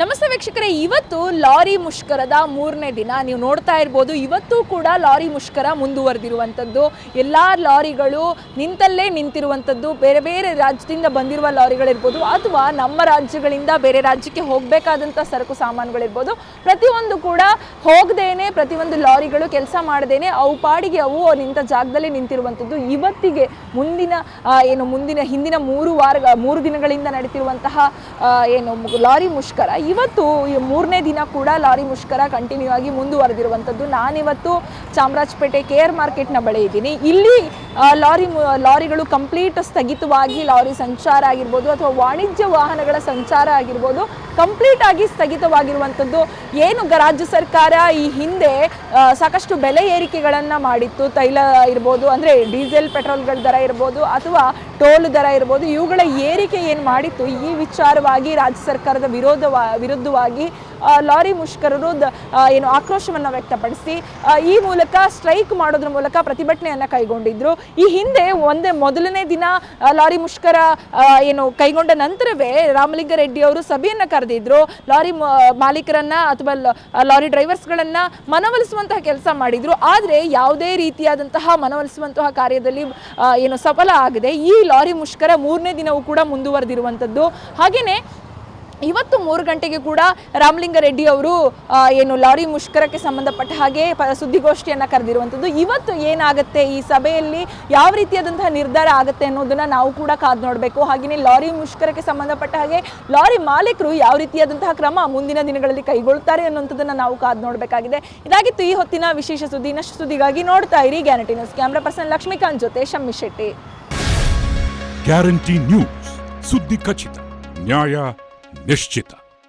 ನಮಸ್ತೆ ವೀಕ್ಷಕರೇ, ಇವತ್ತು ಲಾರಿ ಮುಷ್ಕರದ ಮೂರನೇ ದಿನ. ನೀವು ನೋಡ್ತಾ ಇರ್ಬೋದು, ಇವತ್ತು ಕೂಡ ಲಾರಿ ಮುಷ್ಕರ ಮುಂದುವರೆದಿರುವಂಥದ್ದು. ಎಲ್ಲ ಲಾರಿಗಳು ನಿಂತಲ್ಲೇ ನಿಂತಿರುವಂಥದ್ದು. ಬೇರೆ ಬೇರೆ ರಾಜ್ಯದಿಂದ ಬಂದಿರುವ ಲಾರಿಗಳಿರ್ಬೋದು, ಅಥವಾ ನಮ್ಮ ರಾಜ್ಯಗಳಿಂದ ಬೇರೆ ರಾಜ್ಯಕ್ಕೆ ಹೋಗಬೇಕಾದಂಥ ಸರಕು ಸಾಮಾನುಗಳಿರ್ಬೋದು. ಪ್ರತಿಯೊಂದು ಕೂಡ ಹೋಗದೇನೆ, ಪ್ರತಿಯೊಂದು ಲಾರಿಗಳು ಕೆಲಸ ಮಾಡದೇನೆ, ಅವು ಪಾಡಿಗೆ ಅವು ನಿಂತ ಜಾಗದಲ್ಲೇ ನಿಂತಿರುವಂಥದ್ದು. ಇವತ್ತಿಗೆ ಮುಂದಿನ ಏನು ಮುಂದಿನ, ಹಿಂದಿನ ಮೂರು ವಾರ, ಮೂರು ದಿನಗಳಿಂದ ನಡೀತಿರುವಂತಹ ಏನು ಲಾರಿ ಮುಷ್ಕರ ಇವತ್ತು ಮೂರನೇ ದಿನ ಕೂಡ ಲಾರಿ ಮುಷ್ಕರ ಕಂಟಿನ್ಯೂ ಆಗಿ ಮುಂದುವರೆದಿರುವಂಥದ್ದು. ನಾನಿವತ್ತು ಚಾಮರಾಜಪೇಟೆ ಕೆ ಆರ್ ಮಾರ್ಕೆಟ್ನ ಬಳಿ ಇದ್ದೀನಿ. ಇಲ್ಲಿ ಲಾರಿ ಲಾರಿಗಳು ಕಂಪ್ಲೀಟ್ ಸ್ಥಗಿತವಾಗಿ ಲಾರಿ ಸಂಚಾರ ಆಗಿರ್ಬೋದು ಅಥವಾ ವಾಣಿಜ್ಯ ವಾಹನಗಳ ಸಂಚಾರ ಆಗಿರ್ಬೋದು ಕಂಪ್ಲೀಟ್ ಆಗಿ ಸ್ಥಗಿತವಾಗಿರುವಂಥದ್ದು. ಏನು ರಾಜ್ಯ ಸರ್ಕಾರ ಈ ಹಿಂದೆ ಸಾಕಷ್ಟು ಬೆಲೆ ಏರಿಕೆಗಳನ್ನು ಮಾಡಿತ್ತು. ತೈಲ ಇರ್ಬೋದು, ಅಂದರೆ ಡೀಸೆಲ್, ಪೆಟ್ರೋಲ್ಗಳ ದರ ಇರ್ಬೋದು, ಅಥವಾ ಟೋಲ್ ದರ ಇರ್ಬೋದು, ಇವುಗಳ ಏರಿಕೆ ಏನು ಮಾಡಿತ್ತು? ಈ ವಿಚಾರವಾಗಿ ರಾಜ್ಯ ಸರ್ಕಾರದ ವಿರೋಧವಾ, ವಿರುದ್ಧವಾಗಿ ಲಾರಿ ಮುಷ್ಕರರು ಏನು ಆಕ್ರೋಶವನ್ನು ವ್ಯಕ್ತಪಡಿಸಿ ಈ ಮೂಲಕ ಸ್ಟ್ರೈಕ್ ಮಾಡೋದ್ರ ಮೂಲಕ ಪ್ರತಿಭಟನೆಯನ್ನು ಕೈಗೊಂಡಿದ್ರು. ಈ ಹಿಂದೆ ಒಂದೇ ಮೊದಲನೇ ದಿನ ಲಾರಿ ಮುಷ್ಕರ ಏನು ಕೈಗೊಂಡ ನಂತರವೇ ರಾಮಲಿಂಗಾರೆಡ್ಡಿ ಅವರು ಸಭೆಯನ್ನು ಕರೆದಿದ್ರು. ಲಾರಿ ಮಾಲೀಕರನ್ನ ಅಥವಾ ಲಾರಿ ಡ್ರೈವರ್ಸ್ ಡ್ರೈವರ್ಸ್ಗಳನ್ನ ಮನವೊಲಿಸುವಂತಹ ಕೆಲಸ ಮಾಡಿದ್ರು. ಆದರೆ ಯಾವುದೇ ರೀತಿಯಾದಂತಹ ಮನವೊಲಿಸುವಂತಹ ಕಾರ್ಯದಲ್ಲಿ ಏನು ಸಫಲ ಆಗಿದೆ ಈ ಲಾರಿ ಮುಷ್ಕರ ಮೂರನೇ ದಿನವೂ ಕೂಡ ಮುಂದುವರೆದಿರುವಂಥದ್ದು. ಹಾಗೆಯೇ ಇವತ್ತು ಮೂರು ಗಂಟೆಗೆ ಕೂಡ ರಾಮಲಿಂಗಾರೆಡ್ಡಿ ಅವರು ಏನು ಲಾರಿ ಮುಷ್ಕರಕ್ಕೆ ಸಂಬಂಧಪಟ್ಟ ಹಾಗೆ ಸುದ್ದಿಗೋಷ್ಠಿಯನ್ನು ಕರೆದಿರುವಂಥದ್ದು. ಇವತ್ತು ಏನಾಗುತ್ತೆ? ಈ ಸಭೆಯಲ್ಲಿ ಯಾವ ರೀತಿಯಾದಂತಹ ನಿರ್ಧಾರ ಆಗುತ್ತೆ ಅನ್ನೋದನ್ನು ನಾವು ಕೂಡ ಕಾದು ನೋಡಬೇಕು. ಹಾಗೆಯೇ ಲಾರಿ ಮುಷ್ಕರಕ್ಕೆ ಸಂಬಂಧಪಟ್ಟ ಹಾಗೆ ಲಾರಿ ಮಾಲೀಕರು ಯಾವ ರೀತಿಯಾದಂತಹ ಕ್ರಮ ಮುಂದಿನ ದಿನಗಳಲ್ಲಿ ಕೈಗೊಳ್ತಾರೆ ಅನ್ನೋಂಥದ್ದನ್ನು ನಾವು ಕಾದು ನೋಡಬೇಕಾಗಿದೆ. ಇದಾಗಿತ್ತು ಈ ಹೊತ್ತಿನ ವಿಶೇಷ ಸುದ್ದಿ. ಇನ್ನಷ್ಟು ಸುದ್ದಿಗಾಗಿ ನೋಡ್ತಾ ಇರಿ guarantee news. Camera person Lakshmikant ಜೊತೆ ಶಮ್ಮಿ ಶೆಟ್ಟಿ. Guarantee news. ಸುದ್ದಿ ಖಚಿತ. ನ್ಯಾಯ Mestita.